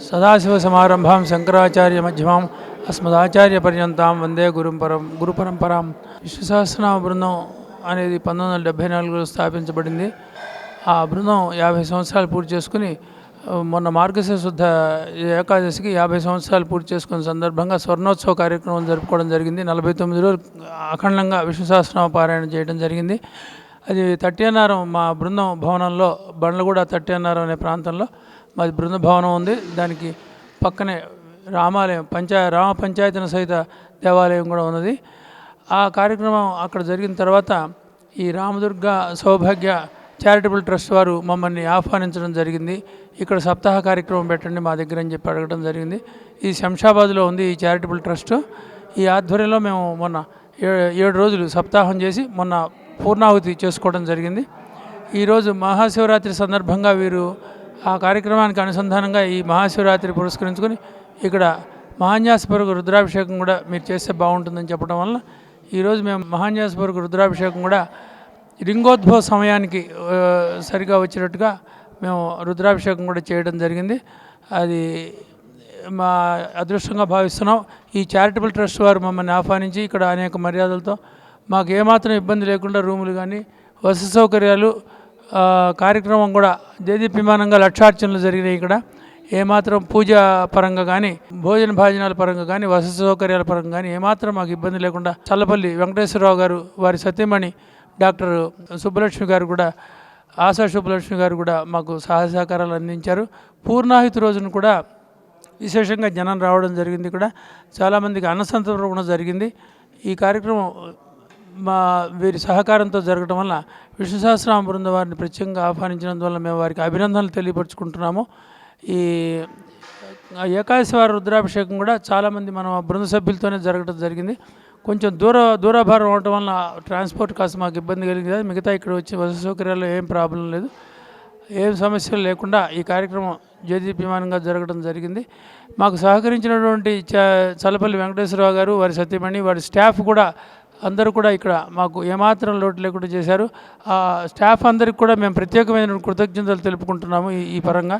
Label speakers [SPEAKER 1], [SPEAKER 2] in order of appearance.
[SPEAKER 1] సదాశివ సమారంభాం శంకరాచార్య మధ్యమాం అస్మదాచార్య వందే గురుపరం గురు పరంపరాం. విశ్వసహస్రనామ బృందం అనేది పంతొమ్మిది వందల డెబ్భై నాలుగులో స్థాపించబడింది. ఆ బృందం యాభై సంవత్సరాలు పూర్తి చేసుకుని మొన్న మార్గశిర శుద్ధ ఏకాదశికి యాభై సంవత్సరాలు పూర్తి చేసుకున్న సందర్భంగా స్వర్ణోత్సవ కార్యక్రమం జరుపుకోవడం జరిగింది. నలభై తొమ్మిది రోజులు అఖండంగా విష్ణు పారాయణ చేయడం జరిగింది. అది తట్టియన్నారం మా బృందం భవనంలో బండ్లగూడ తట్టియన్నారం అనే ప్రాంతంలో మాది బృంద భవనం ఉంది. దానికి పక్కనే రామాలయం పంచాయ రామ పంచాయతీన సహిత దేవాలయం కూడా ఉన్నది. ఆ కార్యక్రమం అక్కడ జరిగిన తర్వాత ఈ రామదుర్గ సౌభాగ్య చారిటబుల్ ట్రస్ట్ వారు మమ్మల్ని ఆహ్వానించడం జరిగింది. ఇక్కడ సప్తాహ కార్యక్రమం పెట్టండి మా దగ్గర అని చెప్పి అడగడం జరిగింది. ఈ శంషాబాద్లో ఉంది ఈ చారిటబుల్ ట్రస్ట్. ఈ ఆధ్వర్యంలో మేము మొన్న ఏ- ఏడు రోజులు సప్తాహం చేసి మొన్న పూర్ణాహుతి చేసుకోవడం జరిగింది. ఈరోజు మహాశివరాత్రి సందర్భంగా వీరు ఆ కార్యక్రమానికి అనుసంధానంగా ఈ మహాశివరాత్రి పురస్కరించుకొని ఇక్కడ మహాన్యాసపూర్వక రుద్రాభిషేకం కూడా మీరు చేస్తే బాగుంటుందని చెప్పడం వల్ల ఈరోజు మేము మహాన్యాసపూర్వక రుద్రాభిషేకం కూడా లింగోద్భవ సమయానికి సరిగా వచ్చినట్టుగా మేము రుద్రాభిషేకం కూడా చేయడం జరిగింది. అది మా అదృష్టంగా భావిస్తున్నాం. ఈ చారిటబుల్ ట్రస్ట్ వారు మమ్మల్ని ఆహ్వానించి ఇక్కడ అనేక మర్యాదలతో మాకు ఏమాత్రం ఇబ్బంది లేకుండా రూములు కానీ వసతి సౌకర్యాలు కార్యక్రమం కూడా దేదీప్యమానంగా లక్షార్చనలు జరిగినాయి ఇక్కడ. ఏమాత్రం పూజ పరంగా కానీ భోజన భాజనాల పరంగా కానీ వసతి సౌకర్యాల పరంగా కానీ ఏమాత్రం మాకు ఇబ్బంది లేకుండా చల్లపల్లి వెంకటేశ్వరరావు గారు వారి సత్యమణి డాక్టర్ సుబ్బలక్ష్మి గారు కూడా ఆశా సుబ్బలక్ష్మి గారు కూడా మాకు సహాయ సహకారాలు అందించారు. పూర్ణాహితి రోజున కూడా విశేషంగా జనం రావడం జరిగింది ఇక్కడ. చాలామందికి అన్నసంతరం కూడా జరిగింది. ఈ కార్యక్రమం మా వీరి సహకారంతో జరగడం వల్ల విష్ణు సహస్రనామ బృందం వారిని ప్రత్యేకంగా ఆహ్వానించినందువల్ల మేము వారికి అభినందనలు తెలియపరుచుకుంటున్నాము. ఈ ఏకాదశి వారి రుద్రాభిషేకం కూడా చాలామంది మనం బృంద సభ్యులతోనే జరగడం జరిగింది. కొంచెం దూర దూరాభారం అవటం వల్ల ట్రాన్స్పోర్ట్ కాస్త మాకు ఇబ్బంది కలిగింది. మిగతా ఇక్కడ వచ్చి వసతి సౌకర్యాల్లో ఏం ప్రాబ్లం లేదు. ఏం సమస్యలు లేకుండా ఈ కార్యక్రమం జయదీప్యమానంగా జరగడం జరిగింది. మాకు సహకరించినటువంటి చ చల్లపల్లి వెంకటేశ్వరరావు గారు వారి సత్యమణి వారి స్టాఫ్ కూడా అందరూ కూడా ఇక్కడ మాకు ఏమాత్రం లోటు లేకుండా చేశారు. ఆ స్టాఫ్ అందరికి కూడా మేము ప్రత్యేకమైన కృతజ్ఞతలు తెలుపుకుంటున్నాము ఈ ఈ పరంగా.